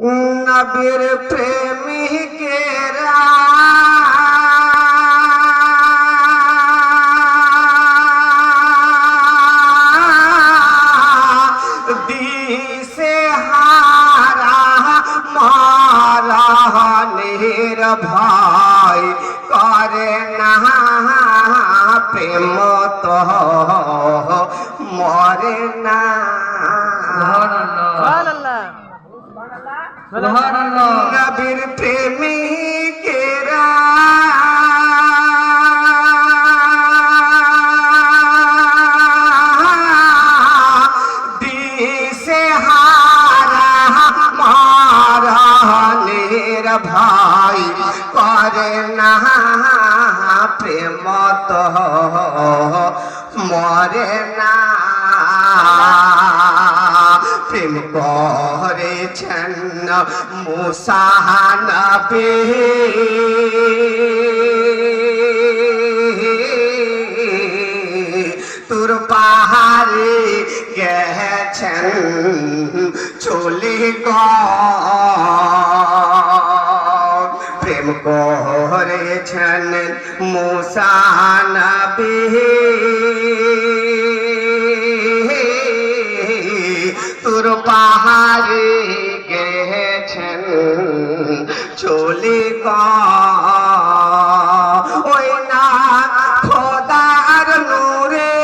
নবীর প্রেমিকেরা দিশে হারা মারণের ভয় করে না। প্রেম তো মরে না। নবীর প্রেমিকেরা। ভাই করে না প্রেম তো মরে না প্রেম করেছেন মুসাহানবে। তোর পাহাড়ে গেছেন চলে প্রেম করেছেন মুসানবে তোর পাহাড়ে গেছেন চলে ওই না খোদার নূরে।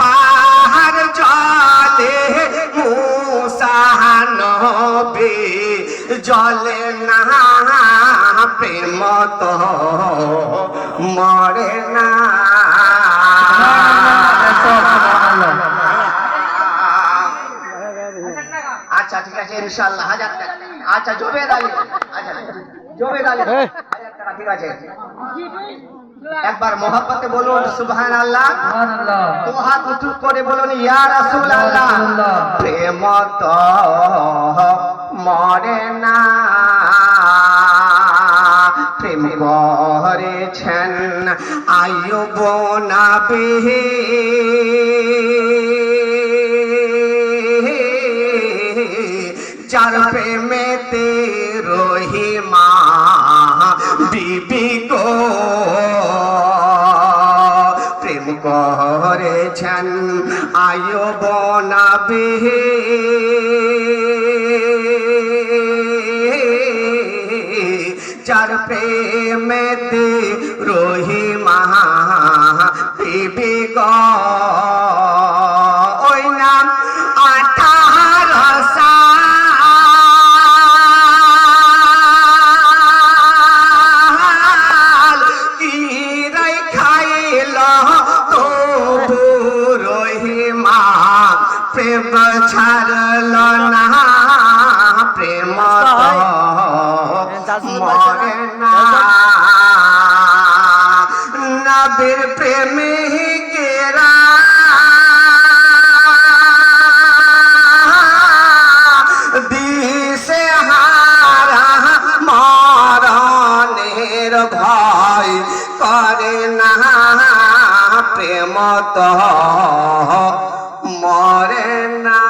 পাহাড় জলে মুসানবে জলে না মরে না। আচ্ছা ঠিক আছে ইনশাল্লাহ হাজার টাকা। আচ্ছা জবে আচ্ছা জবে দাঁড়িয়ে হাজার টাকা ঠিক আছে। একবার মোহাব্বতে বলুন সুবহান আল্লাহ দু হাত উঁচু করে বলুন ইয়া রাসূল আল্লাহ প্রেম তো মরে না। প্রেম করেছেন আয়ুব নাবি যার প্রেমেতে রহিমা বিবি গো। প্রেম করেছেন আয়ো বনাবে যার প্রেমেতে রহিমা বিবি গো। ওই নাম আঠার সাল কিরাই খাইল তবু রহিমা প্রেম ছাড়ল না, প্রেম নাজমুল ভাই নাবির প্রেমে গেরা। দিশে হারা মরণের ভয় করে না। প্রেম তো মরে না।